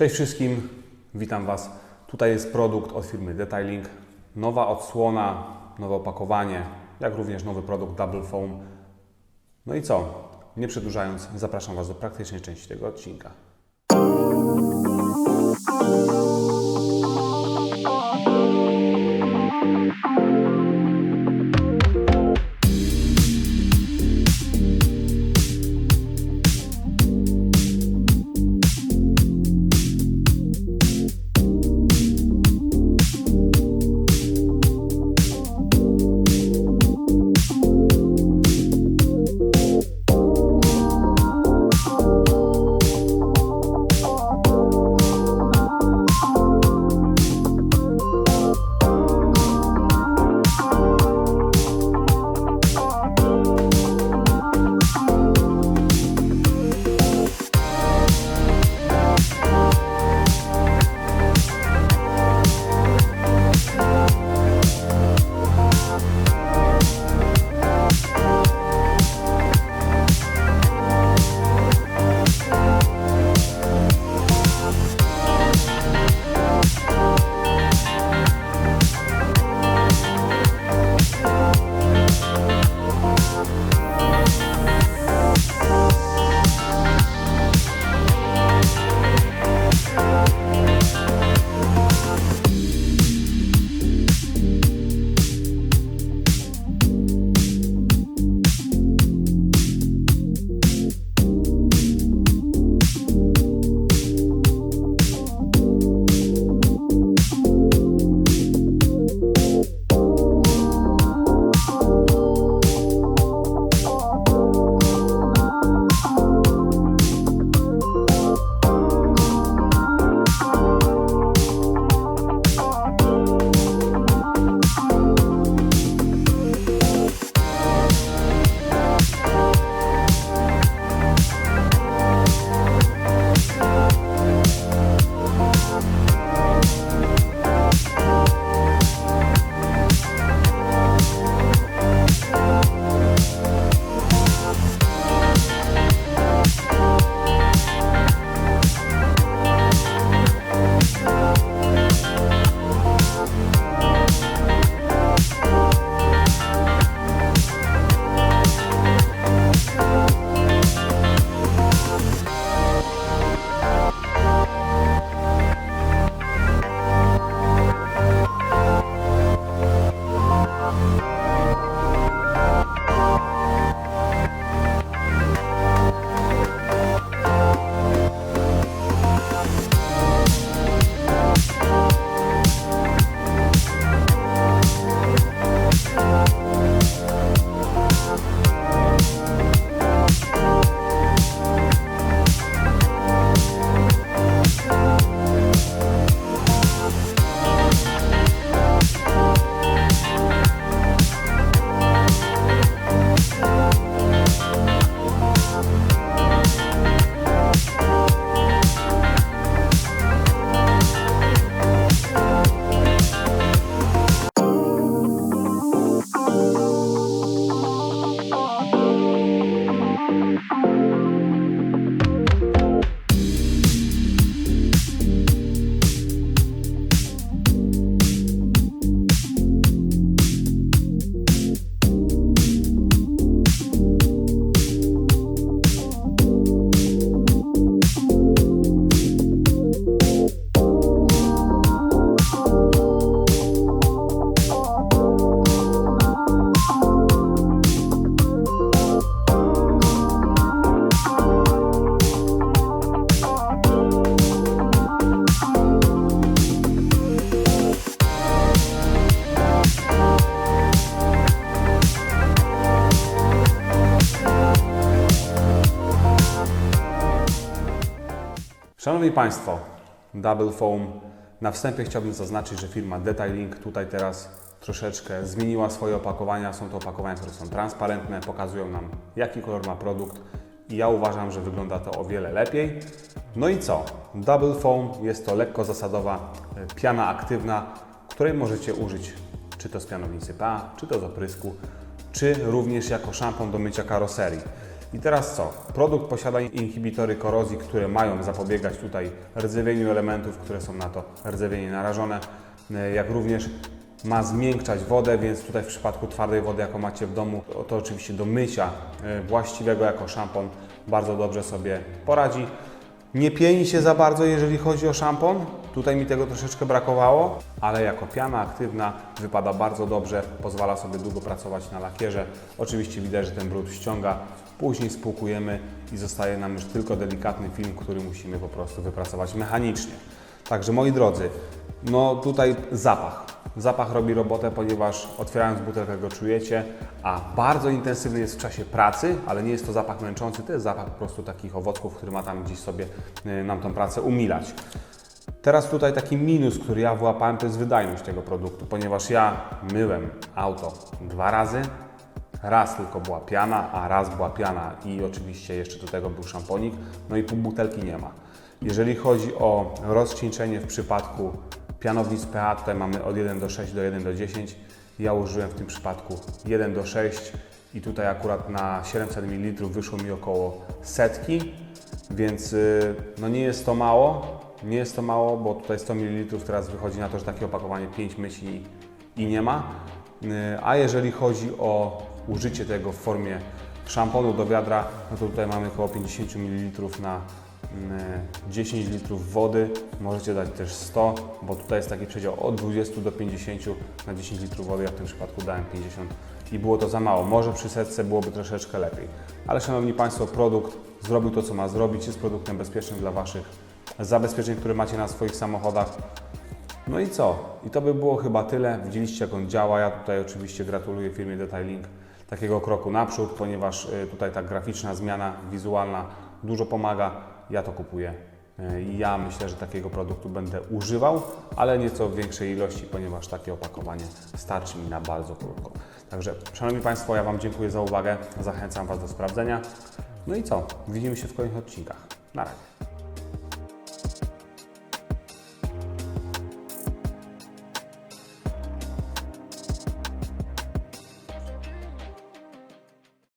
Cześć wszystkim, witam Was. Tutaj jest produkt od firmy Detailing. Nowa odsłona, nowe opakowanie, jak również nowy produkt Double Foam. No i co? Nie przedłużając, zapraszam Was do praktycznej części tego odcinka. Szanowni Państwo, Double Foam. Na wstępie chciałbym zaznaczyć, że firma Detailing tutaj teraz troszeczkę zmieniła swoje opakowania. Są to opakowania, które są transparentne, pokazują nam jaki kolor ma produkt i ja uważam, że wygląda to o wiele lepiej. No i co? Double Foam jest to lekko zasadowa e, piana aktywna, której możecie użyć czy to z pianownicy PA, czy to z oprysku, czy również jako szampon do mycia karoserii. I teraz co? Produkt posiada inhibitory korozji, które mają zapobiegać tutaj rdzewieniu elementów, które są na to rdzewienie narażone, e, jak również ma zmiękczać wodę, więc tutaj w przypadku twardej wody, jaką macie w domu, to, oczywiście do mycia e, właściwego jako szampon bardzo dobrze sobie poradzi. Nie pieni się za bardzo, jeżeli chodzi o szampon. Tutaj mi tego troszeczkę brakowało, ale jako piana aktywna wypada bardzo dobrze, pozwala sobie długo pracować na lakierze. Oczywiście widać, że ten brud ściąga. Później spłukujemy i zostaje nam już tylko delikatny film, który musimy po prostu wypracować mechanicznie. Także moi drodzy, no tutaj zapach. Zapach robi robotę, ponieważ otwierając butelkę go czujecie, a bardzo intensywny jest w czasie pracy, ale nie jest to zapach męczący, to jest zapach po prostu takich owoców, który ma tam gdzieś sobie y, nam tą pracę umilać. Teraz tutaj taki minus, który ja wyłapałem, to jest wydajność tego produktu, ponieważ ja myłem auto dwa razy, raz tylko była piana, a raz była piana i oczywiście jeszcze do tego był szamponik, no i pół butelki nie ma. Jeżeli chodzi o rozcieńczenie w przypadku pianownic pH, tutaj mamy od 1 do 6 do 1 do 10. Ja użyłem w tym przypadku 1 do 6 i tutaj akurat na 700 ml wyszło mi około setki, więc y, no nie jest to mało. Nie jest to mało, bo tutaj 100 ml teraz wychodzi na to, że takie opakowanie 5 myśli i nie ma. Y, A jeżeli chodzi o użycie tego w formie szamponu do wiadra, no to tutaj mamy około 50 ml na 10 litrów wody. Możecie dać też 100, bo tutaj jest taki przedział od 20 do 50 na 10 litrów wody. Ja w tym przypadku dałem 50 i było to za mało. Może przy setce byłoby troszeczkę lepiej. Ale Szanowni Państwo, produkt zrobił to, co ma zrobić. Jest produktem bezpiecznym dla Waszych zabezpieczeń, które macie na swoich samochodach. No i co? I to by było chyba tyle. Widzieliście, jak on działa. Ja tutaj oczywiście gratuluję firmie Detailing takiego kroku naprzód, ponieważ y, tutaj ta graficzna zmiana wizualna dużo pomaga. Ja to kupuję. I ja myślę, że takiego produktu będę używał, ale nieco w większej ilości, ponieważ takie opakowanie starczy mi na bardzo krótko. Także, Szanowni Państwo, ja Wam dziękuję za uwagę. Zachęcam Was do sprawdzenia. No i co? Widzimy się w kolejnych odcinkach. Na razie.